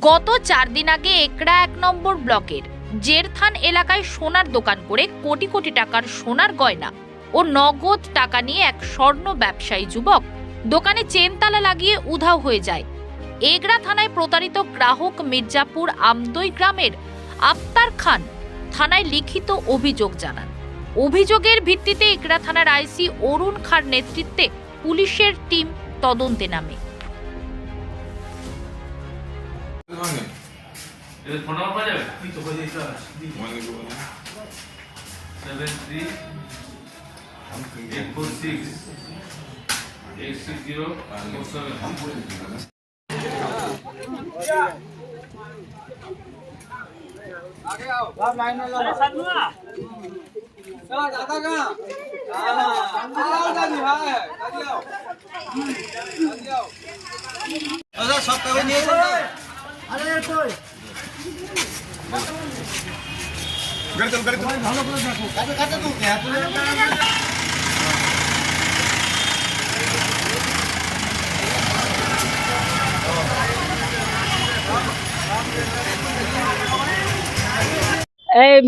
গত চার দিন আগে একড়া এক নম্বর ব্লকের জেরথান এলাকায় সোনার দোকান করে কোটি কোটি টাকার সোনার গয়না ও নগদ টাকা নিয়ে এক স্বর্ণ ব্যবসায়ী যুবক দোকানে চেন তালা লাগিয়ে উধাও হয়ে যায়। এগড়া থানায় প্রতারিত গ্রাহক মির্জাপুর আমদই গ্রামের আফতার খান থানায় লিখিত অভিযোগ জানান। অভিযোগের ভিত্তিতে এগড়া থানার আইসি অরুণ খার নেতৃত্বে পুলিশের টিম তদন্তে নামে। এদের ফোন নাম্বার পাওয়া যাবে? মানে কি বলে? সেভেন থ্রি আমি তো eight four six eight six zero four seven এই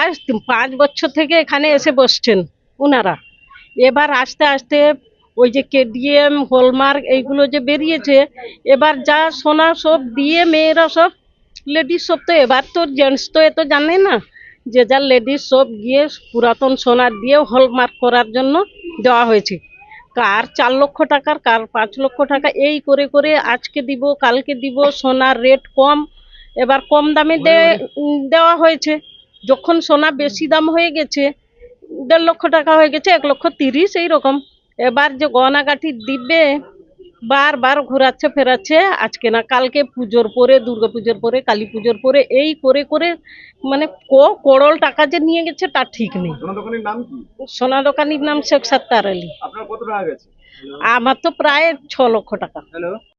আজ পাঁচ বছর থেকে এখানে এসে বসছেন ওনারা এবার আস্তে আস্তে ওই যে কেডিএম, হলমার্ক, এইগুলো যে বেরিয়েছে, এবার যা সোনা সব দিয়ে মেয়েরা সব লেডিস সব তো এবার তো জেন্টস তো এত জানে না যে যার লেডিস সব গিয়ে পুরাতন সোনা দিয়ে হলমার্ক করার জন্য দেওয়া হয়েছে। কার চার লক্ষ টাকার কার পাঁচ লক্ষ টাকা এই করে করে আজকে দিব কালকে দিব সোনার রেট কম এবার কম দামে দেওয়া হয়েছে। যখন সোনা বেশি দাম হয়ে গেছে দেড় লক্ষ টাকা হয়ে গেছে এক লক্ষ তিরিশ এইরকম। এবার যে গহনাগাঠি দিবে বারবার ঘোরাচ্ছে ফেরাচ্ছে। আজকে না কালকে পুজোর পরে দুর্গা পুজোর পরে কালী পুজোর পরে এই করে করে মানে ক করল টাকা যে নিয়ে গেছে তার ঠিক নেই। সোনা দোকানের নাম কি? সোনা দোকানির নাম শেখ সাত্তার আলী। আমার তো প্রায় ছ লক্ষ টাকা।